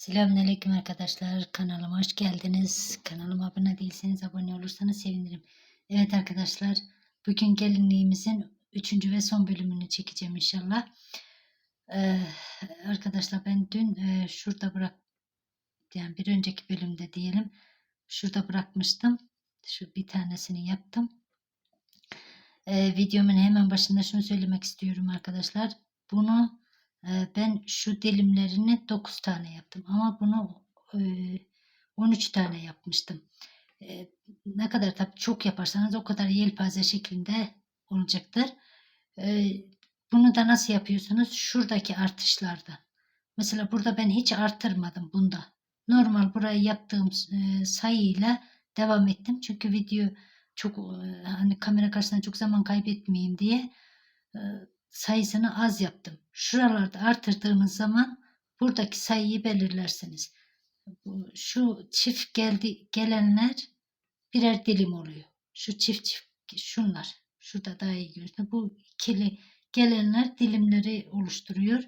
Selamünaleyküm arkadaşlar. Kanalıma hoş geldiniz. Kanalıma abone değilseniz abone olursanız sevinirim. Evet arkadaşlar, bugün gelinliğimizin üçüncü ve son bölümünü çekeceğim inşallah. Ee, arkadaşlar ben dün e, şurada bırak yani bir önceki bölümde diyelim şurada bırakmıştım. Şu bir tanesini yaptım. Ee, videomun hemen başında şunu söylemek istiyorum arkadaşlar. Bunu ben şu dilimlerini 9 tane yaptım ama bunu e, 13 tane yapmıştım. Ne kadar tabii çok yaparsanız o kadar yelpaze şeklinde olacaktır. Bunu da nasıl yapıyorsunuz? Şuradaki artışlarda. Mesela burada ben hiç artırmadım bunda. Normal burayı yaptığım sayıyla devam ettim. Çünkü video çok hani kamera karşısında çok zaman kaybetmeyeyim diye sayısını az yaptım. Şuralarda artırdığımız zaman buradaki sayıyı belirlersiniz. Şu çift geldi gelenler birer dilim oluyor. Şu çift çift şunlar. Şurada daha iyi görüyorsunuz. Bu ikili gelenler dilimleri oluşturuyor.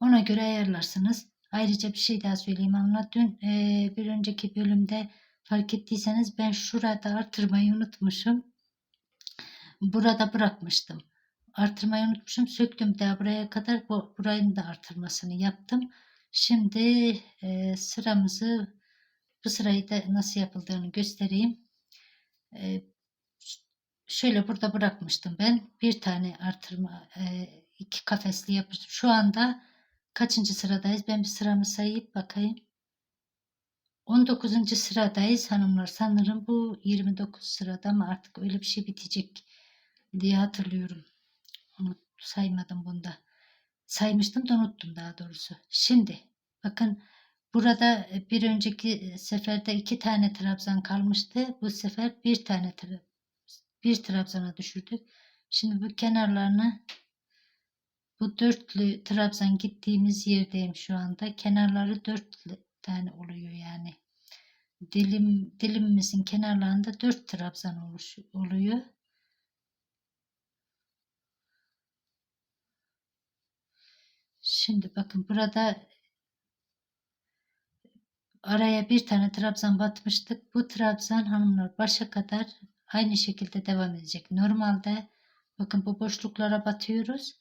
Ona göre ayarlarsınız. Ayrıca bir şey daha söyleyeyim ama dün eee, bir önceki bölümde fark ettiyseniz ben şurada artırmayı unutmuşum. Burada bırakmıştım artırmayı unutmuşum. Söktüm daha buraya kadar bu, burayın da artırmasını yaptım. Şimdi e, sıramızı bu sırayı da nasıl yapıldığını göstereyim. E, şöyle burada bırakmıştım ben. Bir tane artırma e, iki kafesli yapmıştım. Şu anda kaçıncı sıradayız? Ben bir sıramı sayıp bakayım. 19. sıradayız hanımlar. Sanırım bu 29 sırada ama artık öyle bir şey bitecek diye hatırlıyorum. Saymadım bunda. Saymıştım da unuttum daha doğrusu. Şimdi bakın burada e, bir önceki e, seferde iki tane trabzan kalmıştı. Bu sefer bir tane bir trabzana düşürdük. Şimdi bu kenarlarını bu dörtlü trabzan gittiğimiz yerdeyim şu anda. Kenarları dört tane oluyor yani. Dilim dilimimizin kenarlarında dört trabzan oluş, oluyor. Şimdi bakın burada araya bir tane trabzan batmıştık. Bu trabzan hanımlar başa kadar aynı şekilde devam edecek. Normalde bakın bu boşluklara batıyoruz.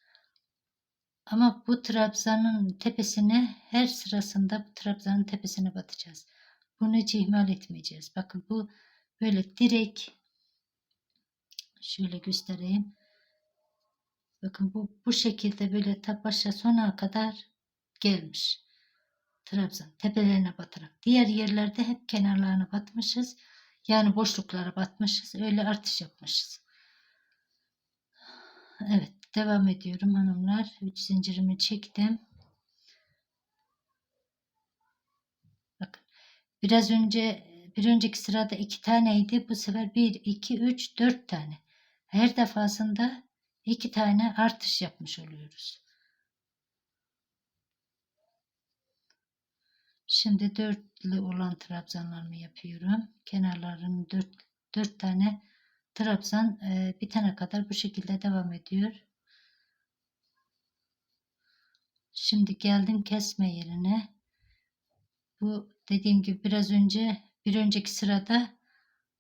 Ama bu trabzanın tepesine her sırasında bu trabzanın tepesine batacağız. Bunu hiç ihmal etmeyeceğiz. Bakın bu böyle direkt şöyle göstereyim. Bakın bu bu şekilde böyle ta başa sona kadar gelmiş. Trabzan tepelerine batarak. Diğer yerlerde hep kenarlarına batmışız. Yani boşluklara batmışız. Öyle artış yapmışız. Evet devam ediyorum hanımlar. 3 zincirimi çektim. Bakın biraz önce bir önceki sırada 2 taneydi. Bu sefer 1, 2, 3, 4 tane. Her defasında iki tane artış yapmış oluyoruz. Şimdi dörtlü olan trabzanlarımı yapıyorum. Kenarlarının dört, dört tane trabzan e, bitene kadar bu şekilde devam ediyor. Şimdi geldim kesme yerine. Bu dediğim gibi biraz önce bir önceki sırada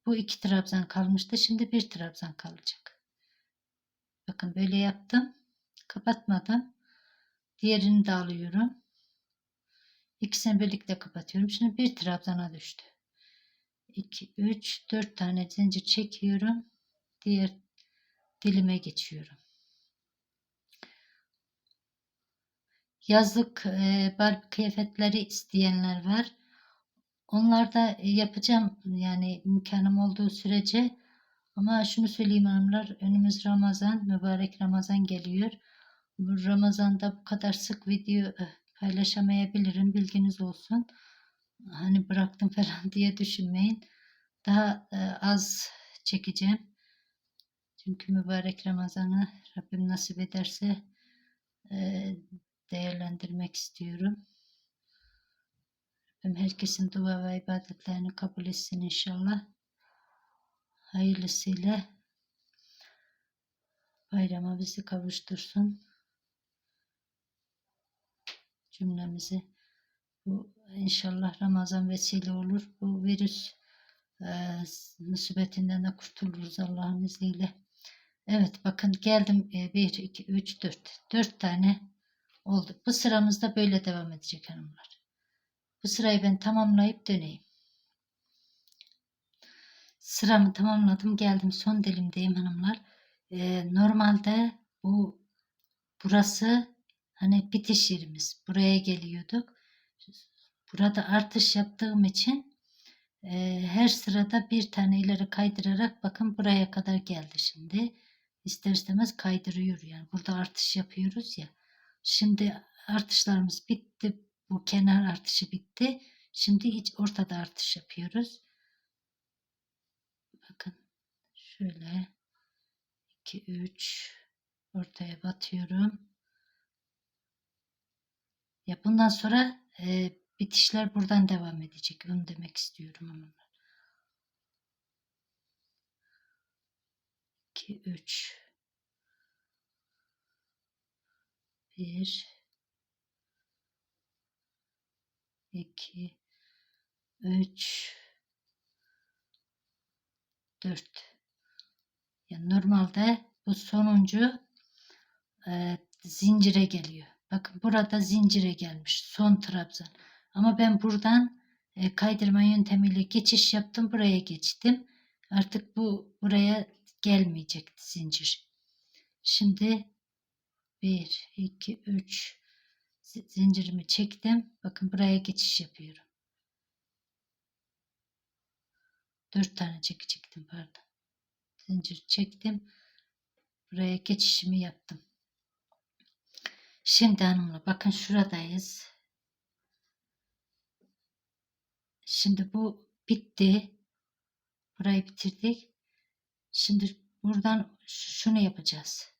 bu iki trabzan kalmıştı. Şimdi bir trabzan kalacak. Bakın böyle yaptım. Kapatmadım. Diğerini de alıyorum. İkisini birlikte kapatıyorum. Şimdi bir trabzana düştü. 2, 3, 4 tane zincir çekiyorum. Diğer dilime geçiyorum. Yazlık e, Barbie kıyafetleri isteyenler var. Onlar da yapacağım yani imkanım olduğu sürece. Ama şunu söyleyeyim hanımlar önümüz Ramazan, mübarek Ramazan geliyor. Bu Ramazan'da bu kadar sık video eh, paylaşamayabilirim bilginiz olsun. Hani bıraktım falan diye düşünmeyin. Daha e, az çekeceğim. Çünkü mübarek Ramazan'ı Rabbim nasip ederse e, değerlendirmek istiyorum. Rabbim herkesin dua ve ibadetlerini kabul etsin inşallah. Hayırlısıyla bayrama bizi kavuştursun. Cümlemizi Bu inşallah Ramazan vesile olur. Bu virüs e, musibetinden de kurtuluruz Allah'ın izniyle. Evet bakın geldim. 1, 2, 3, 4. 4 tane oldu. Bu sıramızda böyle devam edecek hanımlar. Bu sırayı ben tamamlayıp döneyim. Sıramı tamamladım. Geldim son dilimdeyim hanımlar. Ee, normalde bu burası hani bitiş yerimiz. Buraya geliyorduk. Burada artış yaptığım için e, her sırada bir tane ileri kaydırarak bakın buraya kadar geldi şimdi. İster istemez kaydırıyor yani. Burada artış yapıyoruz ya. Şimdi artışlarımız bitti. Bu kenar artışı bitti. Şimdi iç ortada artış yapıyoruz. Bakın şöyle 2 3 ortaya batıyorum. Ya bundan sonra e, bitişler buradan devam edecek. Onu demek istiyorum hanımlar. 2 3 1 2 3 4 yani normalde bu sonuncu e, zincire geliyor. Bakın burada zincire gelmiş. Son trabzan. Ama ben buradan e, kaydırma yöntemiyle geçiş yaptım. Buraya geçtim. Artık bu buraya gelmeyecekti zincir. Şimdi 1, 2, 3 zincirimi çektim. Bakın buraya geçiş yapıyorum. 4 tane çekecektim pardon. Zincir çektim. Buraya geçişimi yaptım. Şimdi hanımlar bakın şuradayız. Şimdi bu bitti. Burayı bitirdik. Şimdi buradan şunu yapacağız.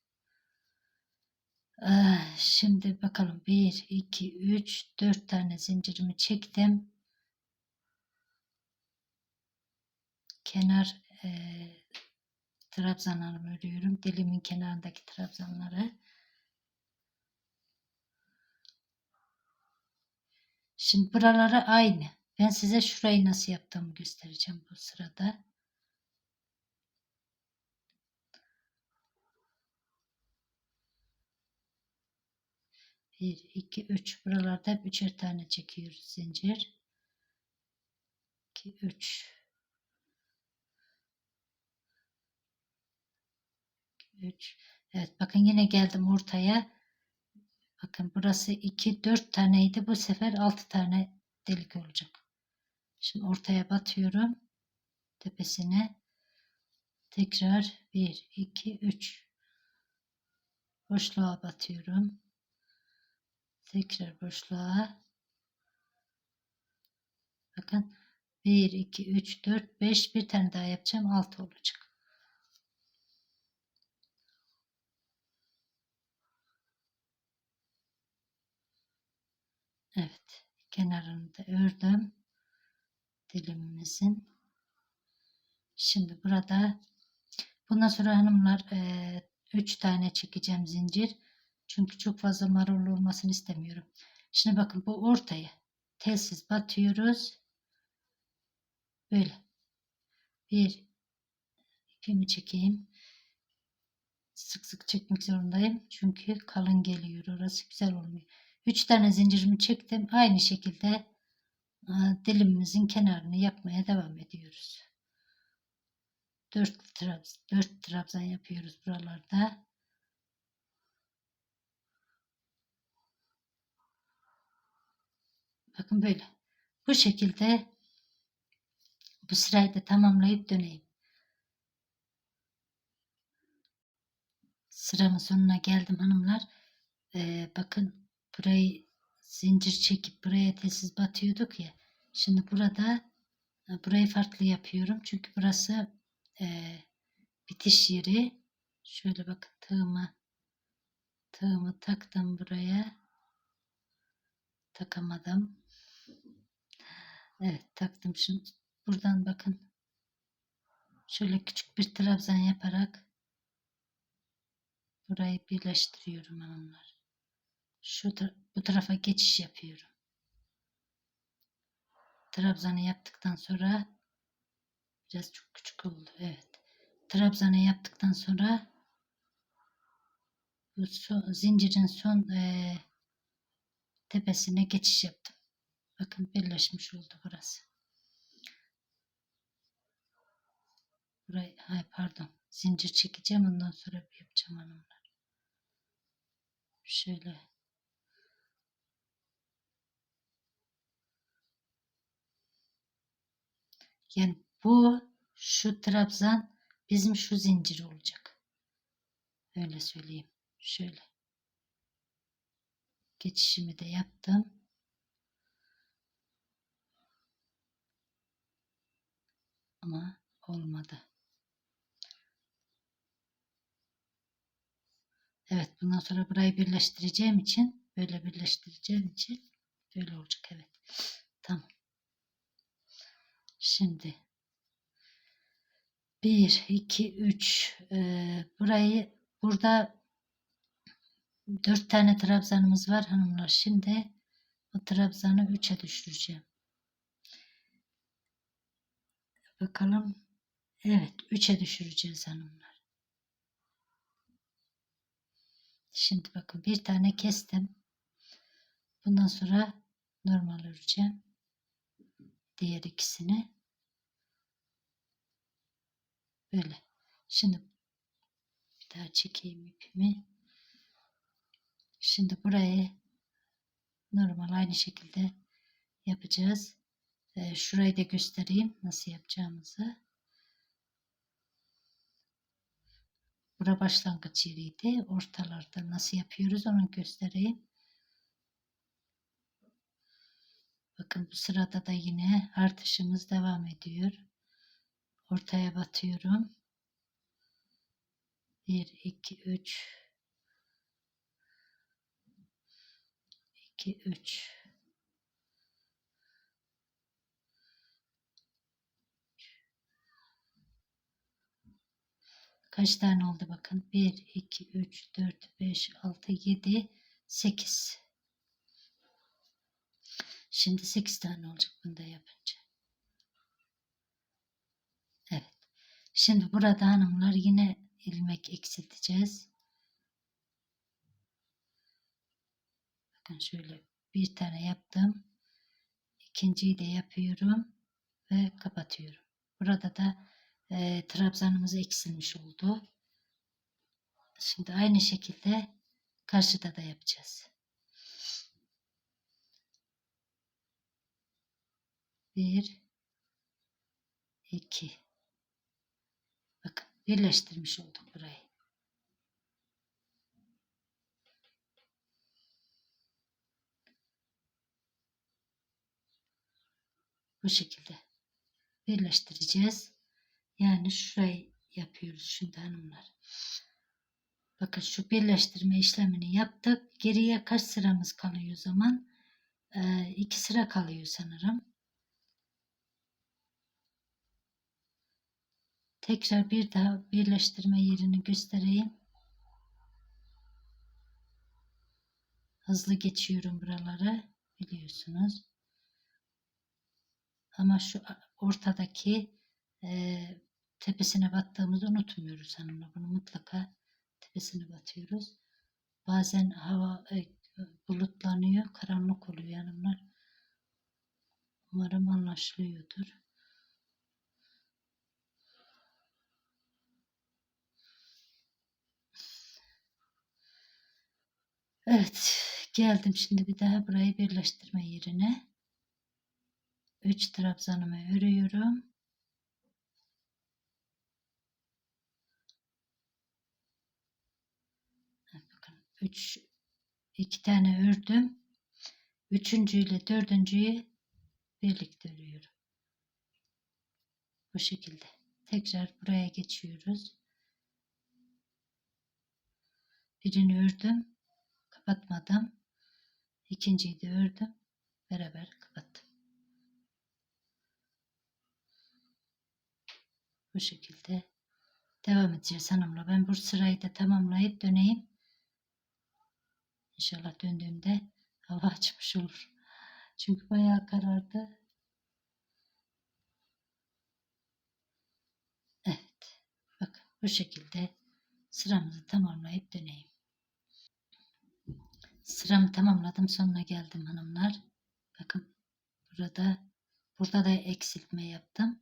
Ah, şimdi bakalım 1, 2, 3, 4 tane zincirimi çektim. Kenar e, trabzanlarımı örüyorum. Dilimin kenarındaki trabzanları. Şimdi buraları aynı. Ben size şurayı nasıl yaptığımı göstereceğim bu sırada. Bir, iki, üç. Buralarda üçer tane çekiyoruz zincir. İki, üç. İki, üç. Evet bakın yine geldim ortaya. Bakın burası 2, 4 taneydi. Bu sefer 6 tane delik olacak. Şimdi ortaya batıyorum. Tepesine. Tekrar 1, 2, 3. Boşluğa batıyorum. Tekrar boşluğa. Bakın 1, 2, 3, 4, 5 bir tane daha yapacağım. 6 olacak. Evet. Kenarını da ördüm. Dilimimizin. Şimdi burada bundan sonra hanımlar 3 e, tane çekeceğim zincir. Çünkü çok fazla marul olmasını istemiyorum. Şimdi bakın bu ortaya telsiz batıyoruz. Böyle. Bir ipimi çekeyim. Sık sık çekmek zorundayım. Çünkü kalın geliyor. Orası güzel olmuyor. 3 tane zincirimi çektim. Aynı şekilde e, dilimimizin kenarını yapmaya devam ediyoruz. 4 trabzan, 4 trabzan yapıyoruz buralarda. Bakın böyle. Bu şekilde bu sırayı da tamamlayıp döneyim. Sıramın sonuna geldim hanımlar. Ee, bakın burayı zincir çekip buraya telsiz batıyorduk ya. Şimdi burada e, burayı farklı yapıyorum. Çünkü burası e, bitiş yeri. Şöyle bakın tığımı tığımı taktım buraya. Takamadım. Evet taktım. Şimdi buradan bakın. Şöyle küçük bir trabzan yaparak burayı birleştiriyorum hanımlar şu bu tarafa geçiş yapıyorum. trabzanı yaptıktan sonra biraz çok küçük oldu. Evet. Trabzanı yaptıktan sonra bu son- zincirin son eee, tepesine geçiş yaptım. Bakın birleşmiş oldu burası. Burayı, hay pardon. Zincir çekeceğim ondan sonra yapacağım hanımlar. Şöyle. Yani bu şu trabzan bizim şu zincir olacak. Öyle söyleyeyim. Şöyle. Geçişimi de yaptım. Ama olmadı. Evet bundan sonra burayı birleştireceğim için böyle birleştireceğim için böyle olacak evet. Şimdi 1 2 3 burayı burada 4 tane trabzanımız var hanımlar. Şimdi o trabzanı 3'e düşüreceğim. Bakalım. Evet 3'e düşüreceğiz hanımlar. Şimdi bakın bir tane kestim. Bundan sonra normal öreceğim. Diğer ikisini. Böyle. Şimdi bir daha çekeyim ipimi. Şimdi burayı normal aynı şekilde yapacağız. Ee, şurayı da göstereyim nasıl yapacağımızı. Bura başlangıç yeriydi. Ortalarda nasıl yapıyoruz onu göstereyim. Bakın bu sırada da yine artışımız devam ediyor. Ortaya batıyorum. 1, 2, 3 2, 3 Kaç tane oldu bakın. 1, 2, 3, 4, 5, 6, 7, 8. Şimdi 8 tane olacak bunda yapınca. Evet. Şimdi burada hanımlar yine ilmek eksilteceğiz. Bakın şöyle bir tane yaptım. İkinciyi de yapıyorum ve kapatıyorum. Burada da e, trabzanımız eksilmiş oldu. Şimdi aynı şekilde karşıda da yapacağız. Bir, iki. Bakın birleştirmiş olduk burayı. Bu şekilde birleştireceğiz. Yani şurayı yapıyoruz şimdi hanımlar. Bakın şu birleştirme işlemini yaptık. Geriye kaç sıramız kalıyor o zaman? Ee, iki sıra kalıyor sanırım. Tekrar bir daha birleştirme yerini göstereyim. Hızlı geçiyorum buraları biliyorsunuz. Ama şu ortadaki e, tepesine battığımızı unutmuyoruz hanımlar. Bunu mutlaka tepesine batıyoruz. Bazen hava e, bulutlanıyor, karanlık oluyor hanımlar. Umarım anlaşılıyordur. Evet, geldim şimdi bir daha burayı birleştirme yerine. 3 trabzanımı örüyorum. Bakın 3 2 tane ördüm. Üçüncü ile dördüncüyü birlikte örüyorum. Bu şekilde. Tekrar buraya geçiyoruz. Birini ördüm kapatmadım. İkinciyi de ördüm. Beraber kapattım. Bu şekilde devam edeceğiz hanımla. Ben bu sırayı da tamamlayıp döneyim. İnşallah döndüğümde hava açmış olur. Çünkü bayağı karardı. Evet. Bakın bu şekilde sıramızı tamamlayıp döneyim. Sıramı tamamladım. Sonuna geldim hanımlar. Bakın burada burada da eksiltme yaptım.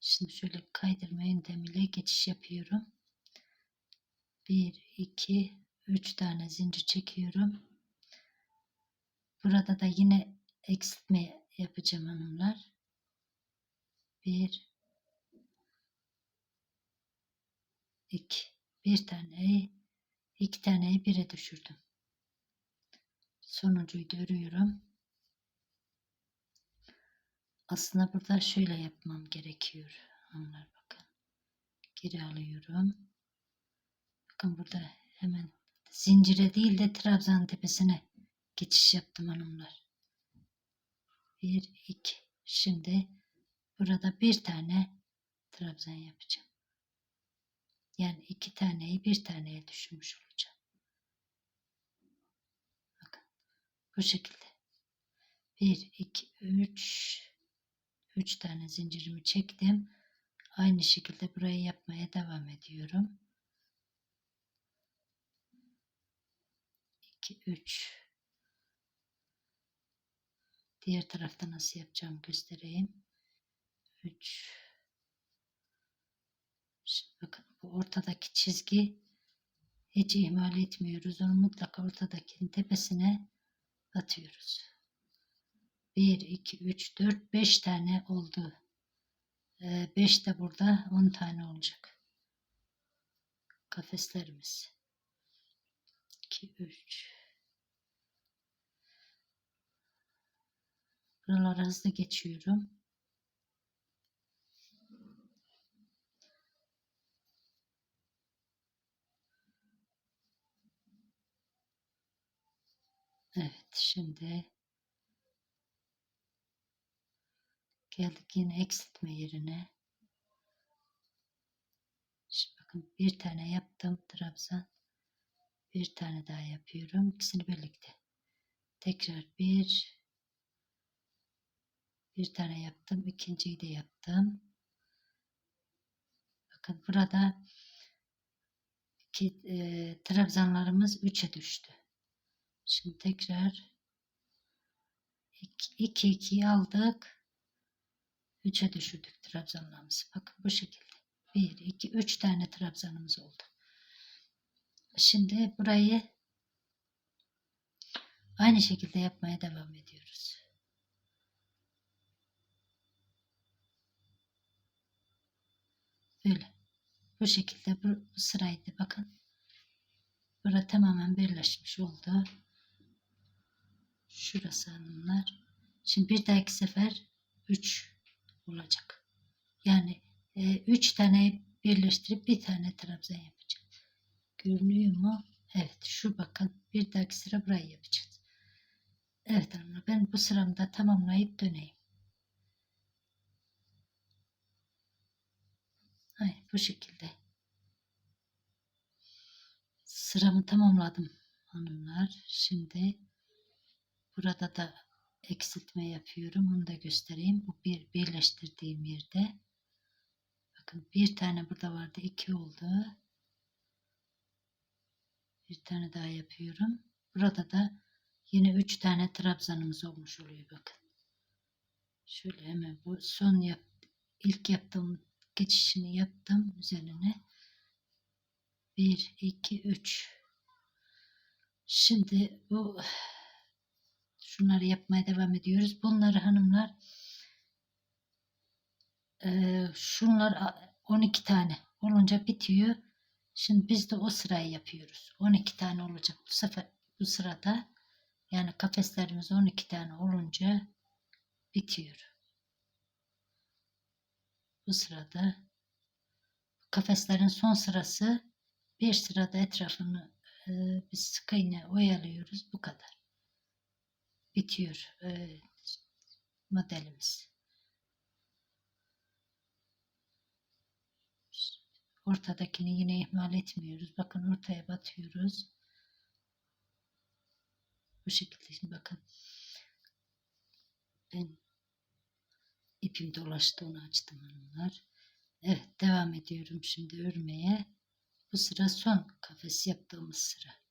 Şimdi şöyle kaydırma yöntemiyle geçiş yapıyorum. 1, 2, 3 tane zincir çekiyorum. Burada da yine eksiltme yapacağım hanımlar. 1, 2, bir tane, iki taneyi bire düşürdüm. Sonuncuyu da örüyorum. Aslında burada şöyle yapmam gerekiyor. Hanımlar bakın. Geri alıyorum. Bakın burada hemen zincire değil de trabzan tepesine geçiş yaptım hanımlar. Bir, iki. Şimdi burada bir tane trabzan yapacağım. Yani iki taneyi bir taneye düşürmüş olacağım. Bakın bu şekilde. Bir, iki, üç. Üç tane zincirimi çektim. Aynı şekilde burayı yapmaya devam ediyorum. 2, 3. Diğer tarafta nasıl yapacağım göstereyim. 3. Şimdi bakın bu ortadaki çizgi hiç ihmal etmiyoruz. Onu mutlaka ortadakinin tepesine atıyoruz. 1, 2, 3, 4, 5 tane oldu. 5 de burada 10 tane olacak. Kafeslerimiz. 2, 3. Buraları hızlı geçiyorum. Evet şimdi geldik yine eksiltme yerine. Şimdi bakın bir tane yaptım trabzan. Bir tane daha yapıyorum. İkisini birlikte. Tekrar bir bir tane yaptım. ikinciyi de yaptım. Bakın burada iki, e, trabzanlarımız 3'e düştü. Şimdi tekrar 2 2 aldık. 3'e düşürdük trabzanlarımızı. Bakın bu şekilde. 1 2 3 tane trabzanımız oldu. Şimdi burayı aynı şekilde yapmaya devam ediyoruz. Böyle. Bu şekilde bu sıraydı. Bakın. Burada tamamen birleşmiş oldu. Şurası hanımlar. Şimdi bir dahaki sefer 3 olacak. Yani 3 e, tane birleştirip bir tane trabzan yapacağım. Görünüyor mu? Evet şu bakın bir dahaki sıra burayı yapacağız. Evet hanımlar ben bu sıramda tamamlayıp döneyim. Ay, bu şekilde. Sıramı tamamladım hanımlar. Şimdi burada da eksiltme yapıyorum. Onu da göstereyim. Bu bir birleştirdiğim yerde. Bakın bir tane burada vardı. iki oldu. Bir tane daha yapıyorum. Burada da yine üç tane trabzanımız olmuş oluyor bakın. Şöyle hemen bu son yap ilk yaptığım geçişini yaptım üzerine. 1 2 3 Şimdi bu şunları yapmaya devam ediyoruz. Bunları hanımlar e, şunlar 12 tane olunca bitiyor. Şimdi biz de o sırayı yapıyoruz. 12 tane olacak bu sefer bu sırada. Yani kafeslerimiz 12 tane olunca bitiyor. Bu sırada kafeslerin son sırası bir sırada etrafını e, biz sık iğne oyalıyoruz. Bu kadar. Bitiyor e, modelimiz. Ortadakini yine ihmal etmiyoruz. Bakın ortaya batıyoruz. Bu şekilde şimdi bakın. Ben ipim dolaştı onu açtım hanımlar. Evet devam ediyorum şimdi örmeye. Bu sıra son kafes yaptığımız sıra.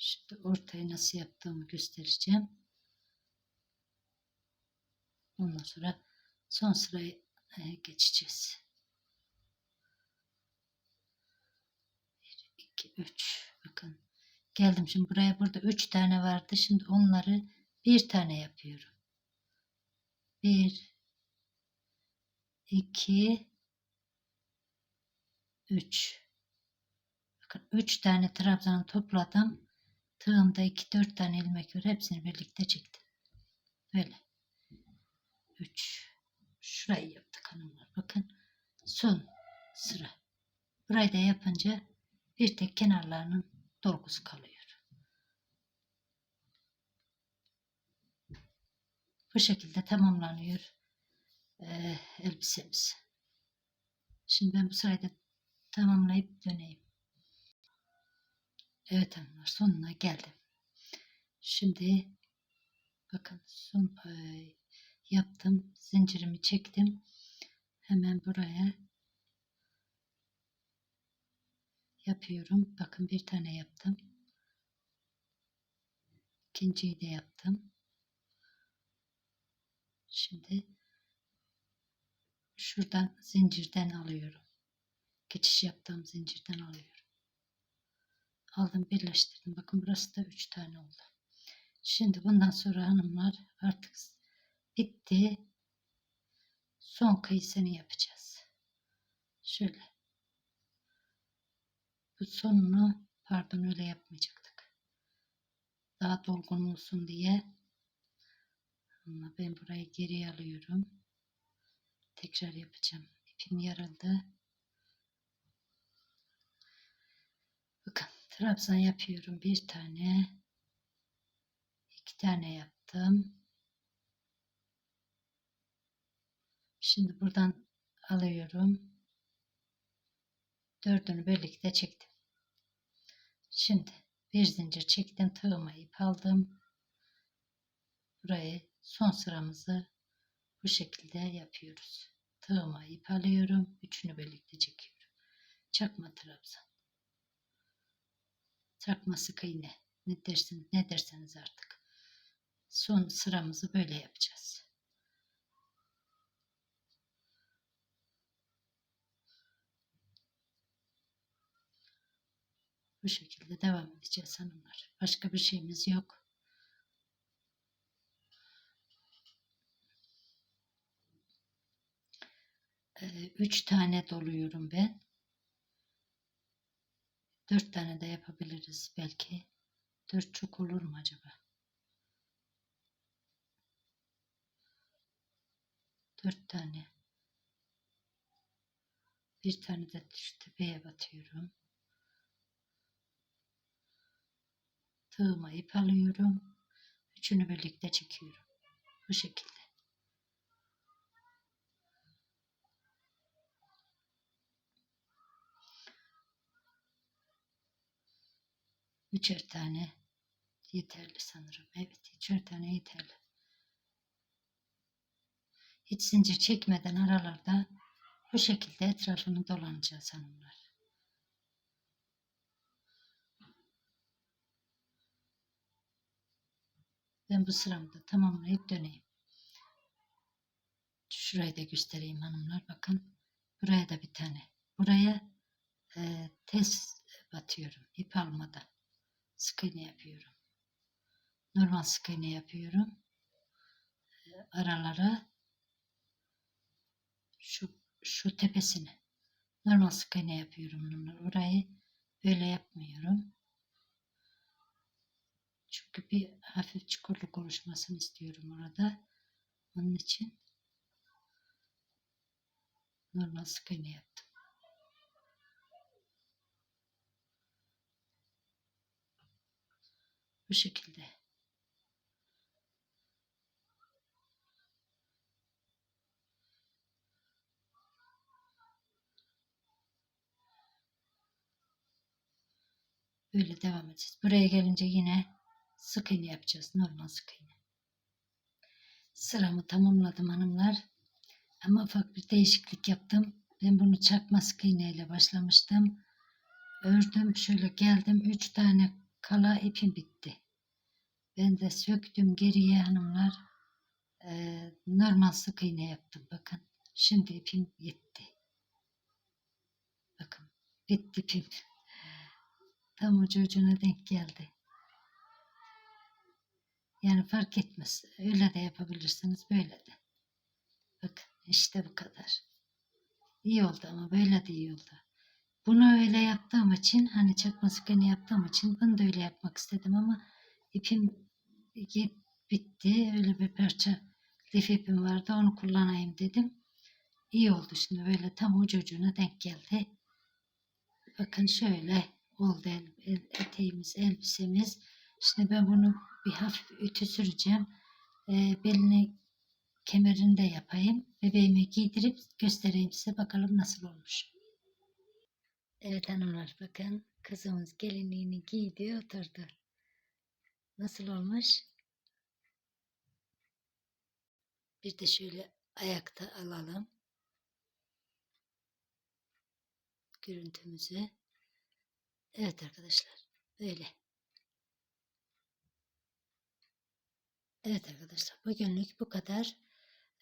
Şimdi ortayı nasıl yaptığımı göstereceğim. Ondan sonra son sıraya e, geçeceğiz. 1, 2, 3. Bakın geldim şimdi buraya burada 3 tane vardı. Şimdi onları bir tane yapıyorum. 1 2 3 Bakın 3 tane trabzanı topladım. Tığımda 2-4 tane ilmek var. Hepsini birlikte çektim. Böyle. 3 Şurayı yaptık hanımlar. Bakın. Son sıra. Burayı da yapınca bir tek kenarlarının dolgusu kalıyor. Bu şekilde tamamlanıyor eee, elbisemiz. Şimdi ben bu sırayı tamamlayıp döneyim. Evet hanımlar sonuna geldim. Şimdi bakın son yaptım. Zincirimi çektim. Hemen buraya yapıyorum. Bakın bir tane yaptım. İkinciyi de yaptım. Şimdi şuradan zincirden alıyorum. Geçiş yaptığım zincirden alıyorum. Aldım birleştirdim. Bakın burası da 3 tane oldu. Şimdi bundan sonra hanımlar artık bitti. Son kıyısını yapacağız. Şöyle. Bu sonunu pardon öyle yapmayacaktık. Daha dolgun olsun diye. Ama ben burayı geri alıyorum. Tekrar yapacağım. İpim yarıldı. Bakın trabzan yapıyorum. Bir tane. iki tane yaptım. Şimdi buradan alıyorum. Dördünü birlikte çektim. Şimdi bir zincir çektim. Tığıma ip aldım. Burayı son sıramızı bu şekilde yapıyoruz. Tığıma ip alıyorum. Üçünü birlikte çekiyorum. Çakma trabzan. Çakma sık iğne. Ne dersiniz, ne derseniz artık. Son sıramızı böyle yapacağız. Bu şekilde devam edeceğiz hanımlar. Başka bir şeyimiz yok. Ee, üç tane doluyorum ben. Dört tane de yapabiliriz belki. Dört çok olur mu acaba? Dört tane. Bir tane de şu tepeye batıyorum. Tığıma ip alıyorum. Üçünü birlikte çekiyorum. Bu şekilde. Üçer tane yeterli sanırım. Evet, üçer tane yeterli. Hiç zincir çekmeden aralarda bu şekilde etrafını dolanacağız hanımlar. Ben bu sıramı da tamamlayıp döneyim. Şurayı da göstereyim hanımlar. Bakın. Buraya da bir tane. Buraya e, tez batıyorum. ip almadan. Sık yapıyorum. Normal sık yapıyorum. Aralara şu şu tepesine normal sık yapıyorum hanımlar. Orayı böyle yapmıyorum. Çünkü bir hafif çukurluk oluşmasını istiyorum orada. Onun için normal sık yaptım. Bu şekilde. Böyle devam edeceğiz. Buraya gelince yine sık iğne yapacağız. Normal sık iğne. Sıramı tamamladım hanımlar. Ama ufak bir değişiklik yaptım. Ben bunu çakma sık iğneyle başlamıştım. Ördüm şöyle geldim. Üç tane kala ipim bitti. Ben de söktüm geriye hanımlar. Ee, normal sık iğne yaptım bakın. Şimdi ipim yetti. Bakın bitti ipim. Tam ucu ucuna denk geldi. Yani fark etmez. Öyle de yapabilirsiniz böyle de. Bakın işte bu kadar. İyi oldu ama böyle de iyi oldu. Bunu öyle yaptığım için hani çakma sık iğne yaptığım için bunu da öyle yapmak istedim ama ipim bitti. Öyle bir parça lif ipim vardı onu kullanayım dedim. İyi oldu şimdi böyle tam ucu ucuna denk geldi. Bakın şöyle oldu el, el- eteğimiz, elbisemiz. Şimdi ben bunu bir hafif ütü süreceğim. Ee, belini kemerini de yapayım. Bebeğimi giydirip göstereyim size bakalım nasıl olmuş. Evet hanımlar bakın kızımız gelinliğini giydi oturdu. Nasıl olmuş? Bir de şöyle ayakta alalım. Görüntümüzü. Evet arkadaşlar böyle. Evet arkadaşlar bugünlük bu kadar.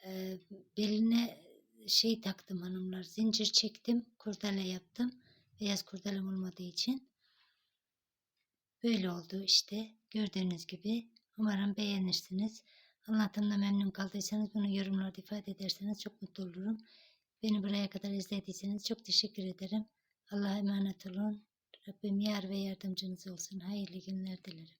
Ee, beline şey taktım hanımlar zincir çektim kurdele yaptım beyaz kurdelem olmadığı için. Böyle oldu işte. Gördüğünüz gibi. Umarım beğenirsiniz. Anlatımda memnun kaldıysanız bunu yorumlarda ifade ederseniz çok mutlu olurum. Beni buraya kadar izlediyseniz çok teşekkür ederim. Allah'a emanet olun. Rabbim yar ve yardımcınız olsun. Hayırlı günler dilerim